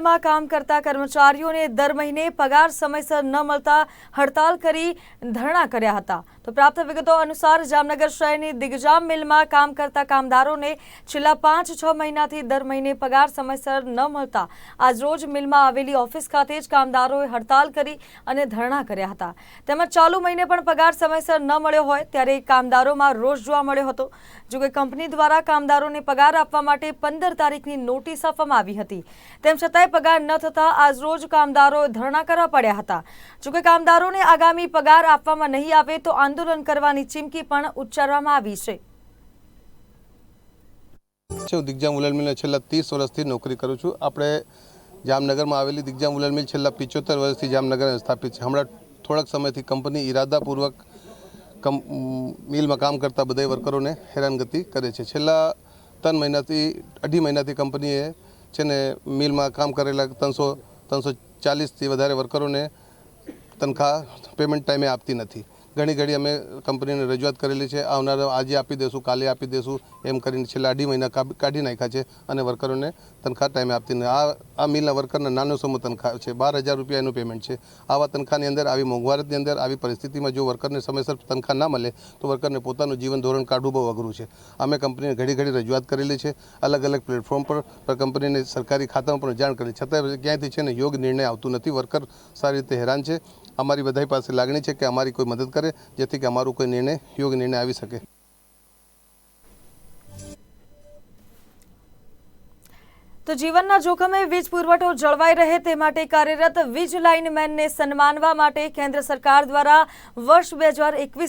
માં કામ કરતા કર્મચારીઓને દર મહિને પગાર સમયસર ન મળતા હડતાલ કરી ધરણા કર્યા હતા. તો પ્રાપ્ત વિગતો અનુસાર જામનગર શહેરની દિગ્જામ મિલમાં કામ કરતા કામદારોને છેલ્લા પાંચ, છ મહિનાથી દર મહિને પગાર સમયસર ન મળતા આજરોજ મિલમાં આવેલી ઓફિસ ખાતે જ કામદારોએ હડતાલ કરી અને ધરણા કર્યા હતા. તેમજ ચાલુ મહિને પણ પગાર સમયસર ન મળ્યો હોય ત્યારે કામદારોમાં રોષ જોવા મળ્યો હતો. જોકે કંપની દ્વારા કામદારોને પગાર આપવા માટે પંદર તારીખની નોટિસ આપવામાં આવી હતી. તેમ છતાંય પગાર ન થતાં આજરોજ કામદારોએ ધરણા કરવા પડ્યા હતા. જોકે કામદારોને આગામી પગાર આપવામાં નહીં આવે તો આંદોલન કરવાની ચીમકી પણ ઉચ્ચારવામાં આવી છે. દિગ્જામ ઉલર મિલને છેલ્લા ત્રીસ વર્ષથી નોકરી કરું છું. આપણે જામનગરમાં આવેલી દિગ્જા મુલન મિલ છેલ્લા પિચોતેર વર્ષથી જામનગર સ્થાપિત છે. હમણાં થોડાક સમયથી કંપની ઈરાદાપૂર્વક કમ મિલમાં કામ કરતા બધા વર્કરોને હેરાનગતિ કરે છે. છેલ્લા ત્રણ મહિનાથી, અઢી મહિનાથી કંપનીએ છે ને મિલમાં કામ કરેલા ત્રણસો ત્રણસો ચાલીસથી વધારે વર્કરોને તનખા પેમેન્ટ ટાઈમે આપતી નથી. ઘણી ઘડી અમે કંપનીને રજૂઆત કરેલી છે. આવનારા આજે આપી દેશું, કાલે આપી દેશું, એમ કરીને છેલ્લા અઢી મહિના કાઢી નાખ્યા છે અને વર્કરોને તનખા ટાઈમે આપતી આ આ મિલના વર્કરના નાનો સમૂહ તનખા છે. બાર હજાર રૂપિયા એનું પેમેન્ટ છે. આવા તનખાની અંદર, આવી મોંઘવારીની અંદર, આવી પરિસ્થિતિમાં જો વર્કરને સમયસર તનખા ના મળે, તો વર્કરને પોતાનું જીવન ધોરણ કાઢવું બહુ અઘરું છે. અમે કંપનીને ઘડી ઘડી રજૂઆત કરેલી છે. અલગ અલગ પ્લેટફોર્મ પર પર કંપનીને સરકારી ખાતામાં પણ જાણ કરી છતાં ક્યાંયથી છે ને યોગ નિર્ણય આવતું નથી. વર્કર સારી રીતે હેરાન છે. અમારી બધા પાસે લાગણી છે કે અમારી કોઈ મદદ કરે, જેથી કે અમારું કોઈ નિર્ણય, યોગ્ય નિર્ણય આવી શકે. તો જીવનના જોખમે વીજ પુરવઠો જળવાઈ રહે તે માટે કાર્યરત વીજ લાઇનમેનને સન્માનવા માટે કેન્દ્ર સરકાર દ્વારા વર્ષ બે